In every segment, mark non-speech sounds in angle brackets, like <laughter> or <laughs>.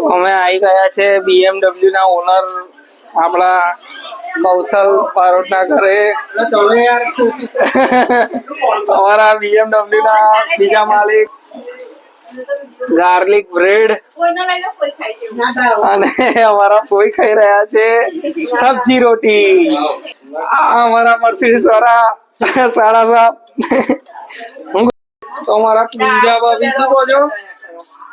તો અમે આવી ગયા છે બીએમડબલ્યુ ના ઓનર આપણા કૌશલ બારોટના ઘરે. અમારા બીએમડબલ્યુ ના બીજા માલિક. ગાર્લિક બ્રેડ અને અમારા પોઈ ખાઈ રહ્યા છે સબ્જી રોટી. અમારા મર્સિડીસ વાળા સાડા હું તો અમારા પૂંજા ભાભી શું કહો છો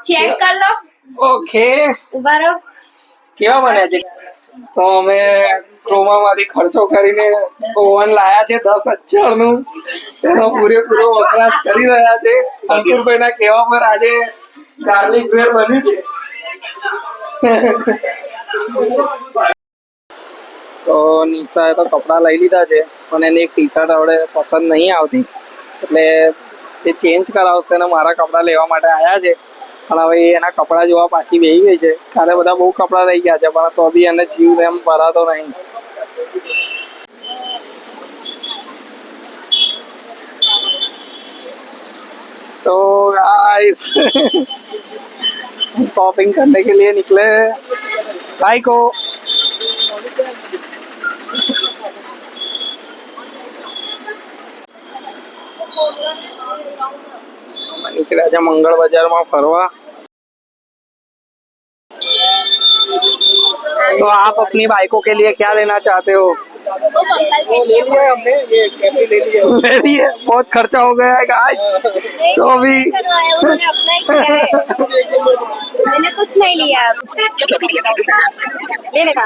ચેક કર લો. ઓકે. ઊભા રહો કેવા બન્યા છે? તો અમે ક્રોમા માંથી ખર્ચો કરીને ઓવન લાયા છે દસ હજારનું તેનો પૂરેપૂરો વપરાશ કરી રહ્યા છે. સંતોષભાઈ ના કહેવા પર આજે ગાર્લિક બ્રેડ બન્યું છે. તો નિશાએ તો કપડાં લઈ લીધા છે પણ એને એક ટી શર્ટ આવડે પસંદ નહીં આવતી. એટલે એ ચેન્જ કરાવશે અને મારા કપડાં લેવા માટે આવ્યા છે. પણ હવે એ એના કપડાં જોવા પાછી બેસી ગઈ છે કાલે બધા બહુ કપડાં રહી ગયા છે પણ તો બી એને જીવ એમ ભરાતો નહીં तो गाइस शॉपिंग <laughs> करने के लिए निकले भाई को નીકળ્યા છે મંગળ બજારમાં ફરવા तो आप अपनी बाइकों के लिए क्या लेना चाहते हो वो मंगल के लिए ले लिए बहुत खर्चा हो गया है गाइस तो अभी करवाया उन्होंने अपना ही किया है मैंने कुछ नहीं लिया ले लेना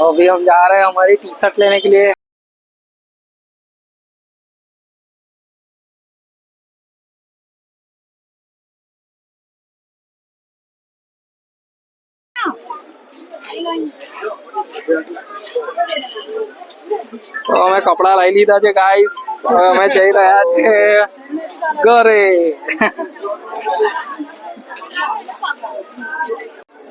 अभी हम जा रहे हैं हमारी टी शर्ट लेने के लिए તો અમે કપડા લઈ લીધા છે ગાઈસ હવે અમે જઈ રહ્યા છે ઘરે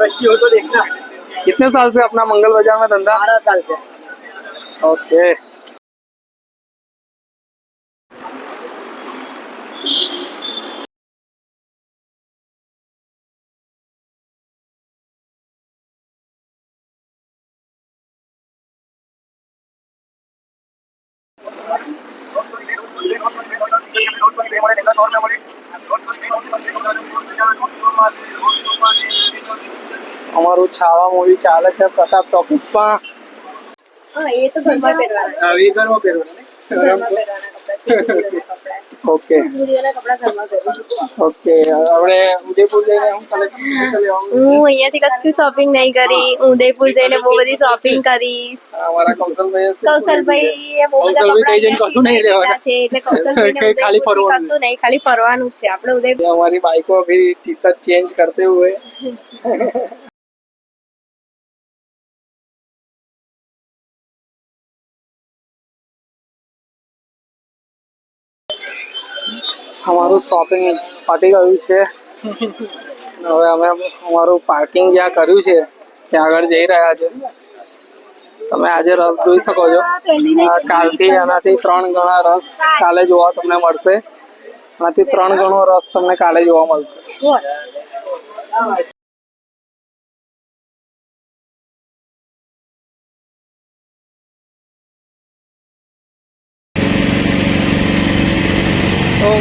बच्ची हो तो देखना। कितने साल से अपना मंगल बाज़ार में धंधा? बारह साल से। ओके। અમારું છાવા મૂવી ચાલે છે પ્રતાપ ટોકીસમાં એ તો ઘરમાં પહેરવાના હવે ઘરમાં પહેરવાના ઓકે ઓકે આપણે ઉદયપુર જઈને હું હું અહીંયાથી કશું શોપિંગ નહીં કરી ઉદયપુર જઈને બહુ બધી શોપિંગ કરી અમારા કૌશલભાઈ કૌશલભાઈ બહુ બધા કપડા જઈને કશું નહીં લેવાના છે એટલે કૌશલભાઈ ખાલી ફરવાનું કશું નહીં ખાલી ફરવાનું છે આપણે ઉદયપુર અમારી બાઈકો અભી ટી શર્ટ ચેન્જ કરતે હુએ અમારું શોપિંગ પતી ગયું છે. હવે અમે અમારું પાર્કિંગ જ્યાં કર્યું છે, ત્યાં આગળ જઈ રહ્યા છે. તમે આજે રસ જોઈ શકો છો. કાલથી એનાથી ત્રણ ગણા રસ કાલે જોવા તમને મળશે. આનાથી ત્રણ ગણો રસ તમને કાલે જોવા મળશે.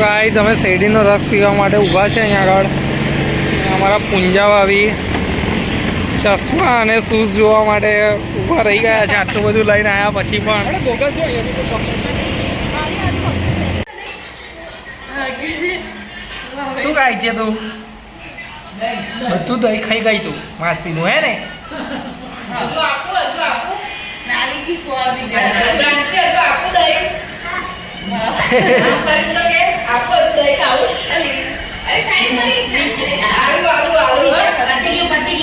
ગાઈઝ અમે શેરડીનો રસ પીવા માટે ઊભા છે અહીંયા આગળ. અમારા પૂંજા વાવી ચશ્મા અને શૂઝ જોવા માટે ઊભા રહી ગયા છે. આટલું બધું લઈને આવ્યા પછી પણ. શું ખાય છે તું? બધું દહીં ખાઈ ગઈ તું માસીનું હે ને? નાની <laughs> આલુ આલુ આલુ પતી ગયું પતી